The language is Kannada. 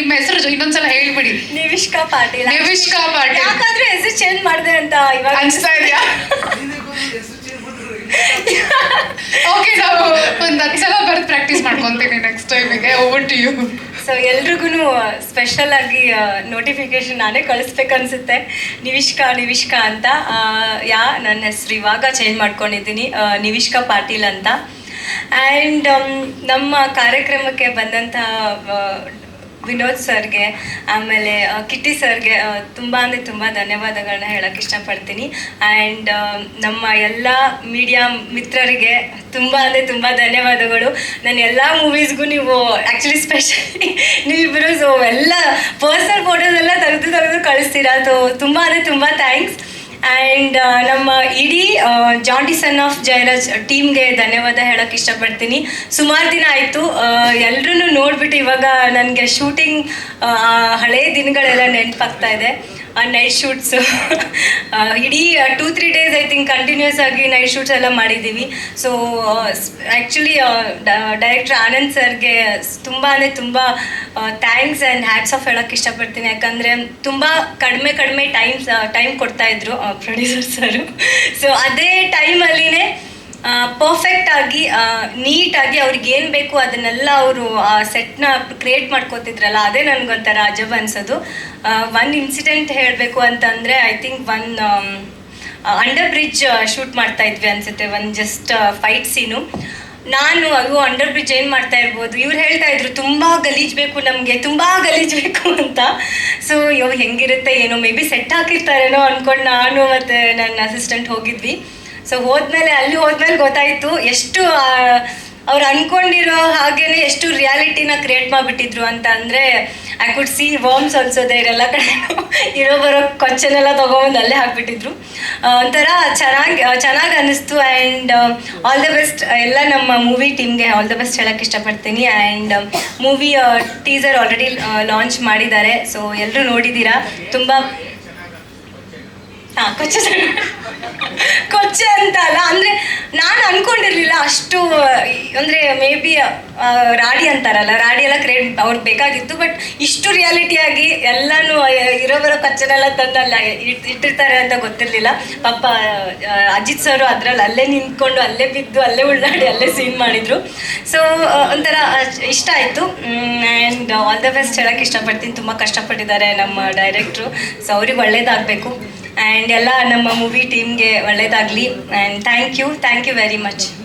ನಿಮ್ಮ ಹೆಸರು ಇನ್ನೊಂದ್ಸಲ ಹೇಳ್ಬಿಡಿ. ನಿವಿಷ್ಕಾ ಪಾಟೀಲ್. ನಿವಿಷ್ಕಾ ಪಾಟೀಲ್. ಯಾಕಂದ್ರೆ ಹೆಸರು ಚೇಂಜ್ ಮಾಡಿದೆ ಅಂತ ಇವಾಗ ಅನ್ಸ್ತಾ ಇದೆಯಾ? ಓಕೆ ನಾವು ಒಂದು ಹತ್ತು ಸಲ ಬರ್ದು ಪ್ರಾಕ್ಟೀಸ್ ಮಾಡ್ಕೊತೀನಿ ನೆಕ್ಸ್ಟ್ ಟೈಮಿಗೆ ಓವರ್ ಟು ಯು ಸೊ ಎಲ್ರಿಗೂ ಸ್ಪೆಷಲ್ ಆಗಿ ನೋಟಿಫಿಕೇಶನ್ ನಾನೇ ಕಳಿಸ್ಬೇಕನ್ಸುತ್ತೆ ನಿವಿಷ್ಕಾ ನಿವಿಷ್ಕಾ ಅಂತ. ಯಾ ನನ್ನ ಹೆಸರು ಇವಾಗ ಚೇಂಜ್ ಮಾಡ್ಕೊಂಡಿದ್ದೀನಿ. ನಿವಿಷ್ಕಾ ಪಾಟೀಲ್ ಅಂತ. ಆ್ಯಂಡ್ ನಮ್ಮ ಕಾರ್ಯಕ್ರಮಕ್ಕೆ ಬಂದಂಥ ವಿನೋದ್ ಸರ್ಗೆ, ಆಮೇಲೆ ಕಿಟ್ಟಿ ಸರ್ಗೆ ತುಂಬ ಅಂದರೆ ತುಂಬ ಧನ್ಯವಾದಗಳನ್ನ ಹೇಳಕ್ಕೆ ಇಷ್ಟಪಡ್ತೀನಿ. ಆ್ಯಂಡ್ ನಮ್ಮ ಎಲ್ಲ ಮೀಡಿಯಾ ಮಿತ್ರರಿಗೆ ತುಂಬ ಅಂದರೆ ತುಂಬ ಧನ್ಯವಾದಗಳು. ನನ್ನ ಎಲ್ಲ ಮೂವೀಸ್ಗೂ ನೀವು ಆ್ಯಕ್ಚುಲಿ ಸ್ಪೆಷಲಿ ನೀವಿಬ್ಬರು ಸೊ ಎಲ್ಲ ಪರ್ಸನಲ್ ಫೋಟೋಸ್ ಎಲ್ಲ ತೆಗೆದು ತೆಗೆದು ಕಳಿಸ್ತೀರಾ. ಸೊ ತುಂಬ ಅಂದರೆ ತುಂಬ ಥ್ಯಾಂಕ್ಸ್ ಆ್ಯಂಡ್ ನಮ್ಮ ಇಡೀ ಜಾಂಡಿ ಸನ್ ಆಫ್ ಜಯರಾಜ್ ಟೀಮ್ಗೆ ಧನ್ಯವಾದ ಹೇಳಕ್ ಇಷ್ಟಪಡ್ತೀನಿ. ಸುಮಾರು ದಿನ ಆಯಿತು ಎಲ್ಲರೂ ನೋಡಿಬಿಟ್ಟು ಇವಾಗ ನನಗೆ ಶೂಟಿಂಗ್ ಹಳೆಯ ದಿನಗಳೆಲ್ಲ ನೆನಪಾಗ್ತಾ ಇದೆ. ನೈಟ್ ಶೂಟ್ಸ್ ಇಡೀ two three days I think continuous ಆಗಿ ನೈಟ್ ಶೂಟ್ಸ್ ಎಲ್ಲ ಮಾಡಿದ್ದೀವಿ ಸೊ ಆ್ಯಕ್ಚುಲಿ ಡೈರೆಕ್ಟರ್ ಆನಂದ್ ಸರ್ಗೆ ತುಂಬ ಅಂದರೆ ತುಂಬ ಥ್ಯಾಂಕ್ಸ್ ಆ್ಯಂಡ್ ಹ್ಯಾಟ್ಸ್ ಆಫ್ ಹೇಳೋಕ್ಕೆ ಇಷ್ಟಪಡ್ತೀನಿ. ಯಾಕಂದರೆ ತುಂಬ ಕಡಿಮೆ ಕಡಿಮೆ ಟೈಮ್ಸ್ ಟೈಮ್ ಕೊಡ್ತಾಯಿದ್ರು ಪ್ರೊಡ್ಯೂಸರ್ ಸರು. ಸೊ ಅದೇ ಪರ್ಫೆಕ್ಟ್ ಆಗಿ ನೀಟಾಗಿ ಅವ್ರಿಗೆ ಏನು ಬೇಕು ಅದನ್ನೆಲ್ಲ ಅವರು, ಆ ಸೆಟ್ನ ಕ್ರಿಯೇಟ್ ಮಾಡ್ಕೋತಿದ್ರಲ್ಲ, ಅದೇ ನನ್ಗೊಂಥರ ಅಜಬ್ ಅನ್ಸೋದು. ಒನ್ ಇನ್ಸಿಡೆಂಟ್ ಹೇಳಬೇಕು ಅಂತಂದರೆ I think one under bridge shoot ಮಾಡ್ತಾ ಇದ್ವಿ ಅನ್ಸುತ್ತೆ ಒಂದು ಜಸ್ಟ್ ಫೈಟ್ ಸೀನು ನಾನು ಅದು ಅಂಡರ್ ಬ್ರಿಡ್ಜ್ ಏನು ಮಾಡ್ತಾ ಇರ್ಬೋದು, ಇವ್ರು ಹೇಳ್ತಾ ಇದ್ರು, ತುಂಬ ಗಲೀಜ್ ಬೇಕು ನಮಗೆ, ತುಂಬ ಗಲೀಜ್ ಬೇಕು ಅಂತ. ಸೊ ಅಯ್ಯೋ ಹೆಂಗಿರುತ್ತೆ, ಏನೋ ಮೇ ಬಿ ಸೆಟ್ ಹಾಕಿರ್ತಾರೇನೋ ಅನ್ಕೊಂಡು ನಾನು ಮತ್ತು ನನ್ನ ಅಸಿಸ್ಟೆಂಟ್ ಹೋಗಿದ್ವಿ. ಸೊ ಹೋದ್ಮೇಲೆ, ಅಲ್ಲಿ ಹೋದ್ಮೇಲೆ ಗೊತ್ತಾಯಿತು ಎಷ್ಟು ಅವ್ರು ಅನ್ಕೊಂಡಿರೋ ಹಾಗೇನೆ ಎಷ್ಟು ರಿಯಾಲಿಟಿನ ಕ್ರಿಯೇಟ್ ಮಾಡಿಬಿಟ್ಟಿದ್ರು ಅಂತ ಅಂದರೆ ಐ ಕುಡ್ ಸಿ ವರ್ಮ್ಸ್ ಅನ್ಸೋದೆ ಇರೆಲ್ಲ ಕಡೆ ಇರೋ ಬರೋ ಕೊಚ್ಚನೆಲ್ಲ ತೊಗೊಂಡು ಅಲ್ಲೇ ಹಾಕ್ಬಿಟ್ಟಿದ್ರು. ಒಂಥರ ಚೆನ್ನಾಗಿ ಚೆನ್ನಾಗಿ ಅನ್ನಿಸ್ತು ಆ್ಯಂಡ್ ಆಲ್ ದ ಬೆಸ್ಟ್ ಎಲ್ಲ ನಮ್ಮ ಮೂವಿ ಟೀಮ್ಗೆ ಆಲ್ ದ ಬೆಸ್ಟ್ ಹೇಳಕ್ಕೆ ಇಷ್ಟಪಡ್ತೀನಿ and movie teaser already launch ಮಾಡಿದ್ದಾರೆ. ಸೊ ಎಲ್ಲರೂ ನೋಡಿದ್ದೀರಾ. ತುಂಬ ಕೊಚ್ಚೆ ಕೊಚ್ಚೆ ಅಂತ ಅಲ್ಲ ಅಂದ್ರೆ ನಾನು ಅನ್ಕೊಂಡಿರ್ಲಿಲ್ಲ ಅಷ್ಟು, ಅಂದ್ರೆ ಮೇ ಬಿ ರಾಡಿ ಅಂತಾರಲ್ಲ ರಾಡಿ ಎಲ್ಲ ಕ್ರಿಯೇಟ್ ಅವ್ರಿಗೆ ಬೇಕಾಗಿತ್ತು ಬಟ್ ಇಷ್ಟು ರಿಯಾಲಿಟಿ ಆಗಿ ಎಲ್ಲಾನು ಇರೋ ಬರೋ ಕಚ್ಚನೆಲ್ಲ ತಂದಲ್ಲ ಇಟ್- ಇಟ್ಟಿರ್ತಾರೆ ಅಂತ ಗೊತ್ತಿರಲಿಲ್ಲ. ಪಾಪ ಅಜಿತ್ ಸರ್ ಅದ್ರಲ್ಲಿ ಅಲ್ಲೇ ನಿಂತ್ಕೊಂಡು, ಅಲ್ಲೇ ಬಿದ್ದು, ಅಲ್ಲೇ ಉಳ್ಳಾಡಿ, ಅಲ್ಲೇ ಸೀನ್ ಮಾಡಿದ್ರು. ಸೊ ಒಂಥರ ಇಷ್ಟ ಆಯಿತು. ಆ್ಯಂಡ್ ಆಲ್ ದ ಬೆಸ್ಟ್ ಹೇಳಕ್ಕೆ ಇಷ್ಟಪಡ್ತೀನಿ. ತುಂಬ ಕಷ್ಟಪಟ್ಟಿದ್ದಾರೆ ನಮ್ಮ ಡೈರೆಕ್ಟ್ರು ಸೊ ಅವ್ರಿಗೆ ಒಳ್ಳೇದಾಗಬೇಕು. ಆ್ಯಂಡ್ ಎಲ್ಲ ನಮ್ಮ ಮೂವಿ ಟೀಮ್ಗೆ ಒಳ್ಳೇದಾಗಲಿ. And thank you thank you very much